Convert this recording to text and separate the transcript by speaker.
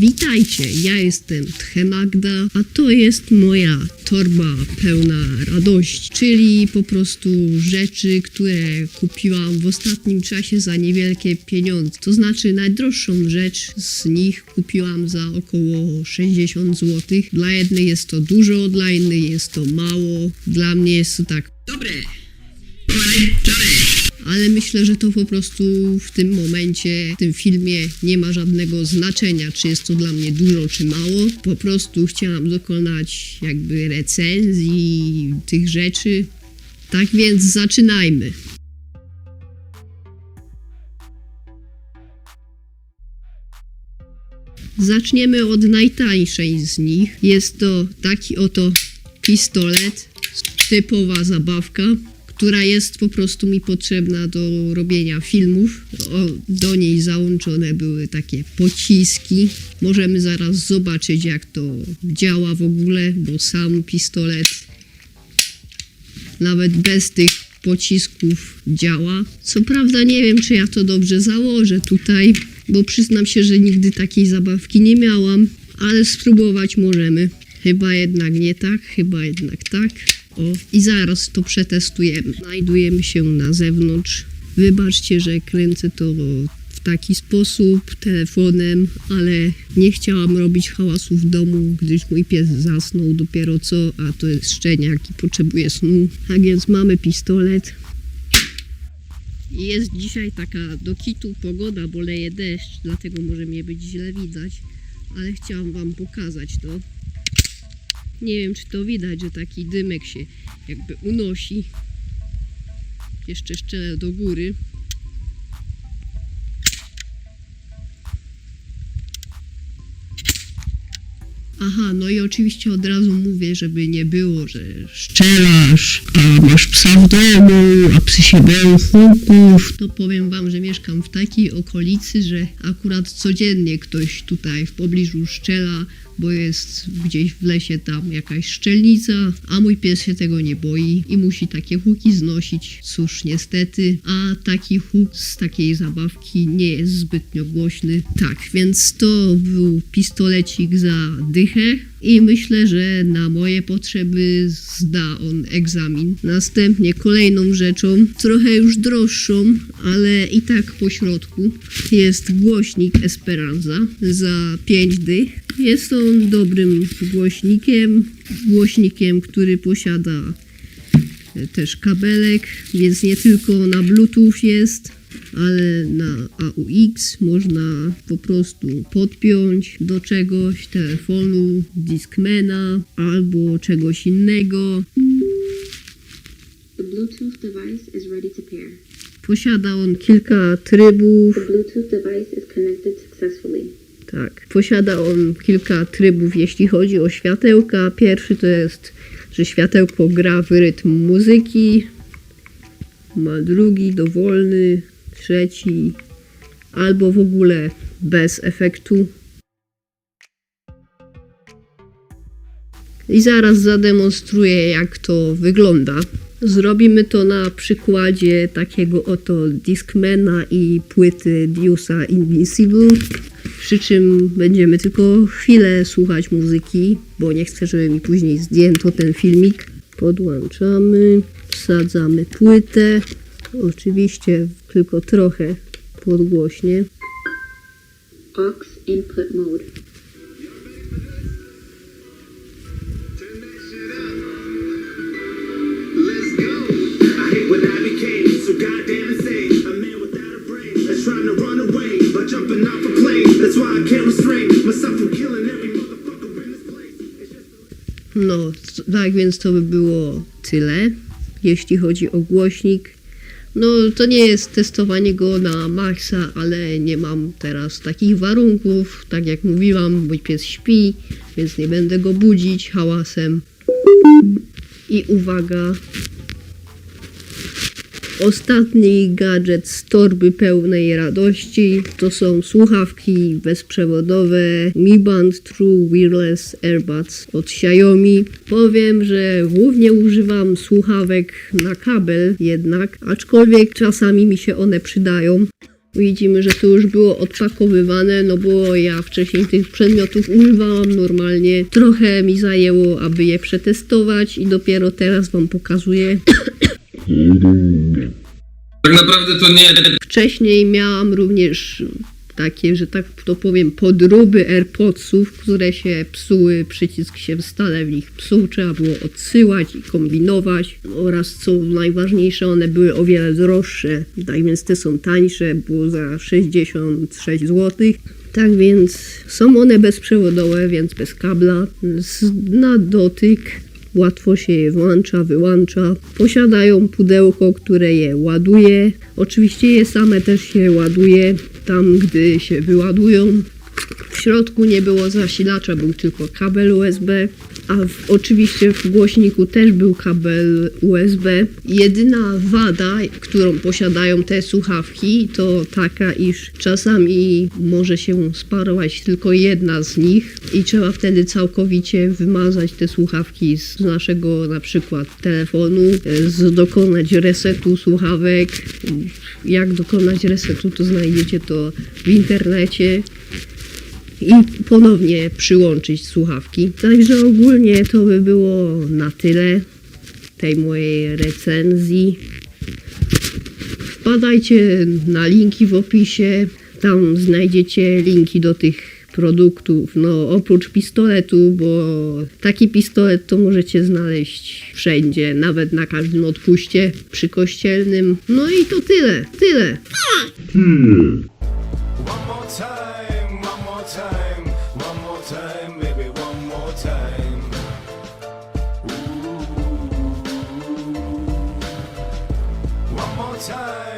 Speaker 1: Witajcie, ja jestem Tchemagda, a to jest moja torba pełna radości, czyli po prostu rzeczy, które kupiłam w ostatnim czasie za niewielkie pieniądze. To znaczy najdroższą rzecz z nich kupiłam za około 60 zł. Dla jednej jest to dużo, dla innej jest to mało, dla mnie jest to tak
Speaker 2: Dobre. Pomarańczowe.
Speaker 1: Ale myślę, że to po prostu w tym momencie, w tym filmie nie ma żadnego znaczenia, czy jest to dla mnie dużo, czy mało. Po prostu chciałam dokonać jakby recenzji tych rzeczy. Tak więc zaczynajmy. Zaczniemy od najtańszej z nich. Jest to taki oto pistolet, typowa zabawka, która jest po prostu mi potrzebna do robienia filmów. O, do niej załączone były takie pociski. Możemy zaraz zobaczyć, jak to działa w ogóle, bo sam pistolet nawet bez tych pocisków działa. Co prawda nie wiem, czy ja to dobrze założę tutaj, bo przyznam się, że nigdy takiej zabawki nie miałam, ale spróbować możemy. Chyba jednak nie tak, chyba jednak tak. I zaraz to przetestujemy. Znajdujemy się na zewnątrz. Wybaczcie, że kręcę to w taki sposób telefonem, ale nie chciałam robić hałasu w domu, gdyż mój pies zasnął dopiero co, a to jest szczeniak i potrzebuje snu. Tak więc mamy pistolet. Jest dzisiaj taka do kitu pogoda, bo leje deszcz, dlatego może mnie być źle widać, ale chciałam wam pokazać to. Nie wiem, czy to widać, że taki dymek się jakby unosi. Jeszcze szczelę do góry. Aha, no i oczywiście od razu mówię, żeby nie było, że szczelasz, a masz psa w domu, a psy się boją huków. To powiem wam, że mieszkam w takiej okolicy, że akurat codziennie ktoś tutaj w pobliżu szczela, bo jest gdzieś w lesie tam jakaś szczelnica, a mój pies się tego nie boi i musi takie huki znosić. Cóż, niestety, a taki huk z takiej zabawki nie jest zbytnio głośny. Tak, więc to był pistolecik za dychę i myślę, że na moje potrzeby zda on egzamin. Następnie kolejną rzeczą, trochę już droższą, ale i tak po środku, jest głośnik Esperanza za 5 dych. Jest on dobrym głośnikiem, głośnikiem, który posiada też kabelek, więc nie tylko na Bluetooth jest, ale na AUX można po prostu podpiąć do czegoś, telefonu, Discmana albo czegoś innego.
Speaker 3: The Bluetooth device is ready to pair.
Speaker 1: Posiada on kilka trybów, Tak, posiada on kilka trybów, jeśli chodzi o światełka. Pierwszy to jest, że światełko gra w rytm muzyki, ma drugi dowolny, trzeci albo w ogóle bez efektu. I zaraz zademonstruję, jak to wygląda. Zrobimy to na przykładzie takiego oto Discmana i płyty Deusa Invincible. Przy czym będziemy tylko chwilę słuchać muzyki, bo nie chcę, żeby mi później zdjęto ten filmik. Podłączamy, wsadzamy płytę. Oczywiście tylko trochę podgłośnie.
Speaker 3: Aux input mode.
Speaker 4: So goddamn
Speaker 1: No, tak więc to by było tyle, jeśli chodzi o głośnik. No, to nie jest testowanie go na maksa, ale nie mam teraz takich warunków. Tak jak mówiłam, mój pies śpi, więc nie będę go budzić hałasem. I uwaga, Ostatni gadżet z torby pełnej radości to są słuchawki bezprzewodowe Mi Band True Wireless Earbuds od Xiaomi. Powiem, że głównie używam słuchawek na kabel jednak, aczkolwiek czasami mi się one przydają. Widzimy, że to już było odpakowywane, no bo ja wcześniej tych przedmiotów używałam normalnie. Trochę mi zajęło, aby je przetestować i dopiero teraz wam pokazuję.
Speaker 2: Tak naprawdę to nie...
Speaker 1: Wcześniej miałam również takie, że tak to powiem, podróby AirPodsów, które się psuły, przycisk się stale w nich psuł, trzeba było odsyłać i kombinować oraz co najważniejsze, one były o wiele droższe, tak więc te są tańsze, było za 66 zł. Tak więc są one bezprzewodowe, więc bez kabla, na dotyk, Łatwo się je włącza, wyłącza. Posiadają pudełko, które je ładuje. Oczywiście je same też się ładuje tam, gdy się wyładują. W środku nie było zasilacza, był tylko kabel USB, a w, oczywiście w głośniku też był kabel USB. Jedyna wada, którą posiadają te słuchawki, to taka, iż czasami może się sparować tylko jedna z nich i trzeba wtedy całkowicie wymazać te słuchawki z naszego na przykład telefonu, z, dokonać resetu słuchawek. Jak dokonać resetu, to znajdziecie to w internecie i ponownie przyłączyć słuchawki. Także ogólnie to by było na tyle tej mojej recenzji. Wpadajcie na linki w opisie, tam znajdziecie linki do tych produktów. No oprócz pistoletu, bo taki pistolet to możecie znaleźć wszędzie, nawet na każdym odpuście przy kościelnym. No i to tyle, tyle.
Speaker 5: One time, one more time, baby, one more time. Ooh. One more time, one more time.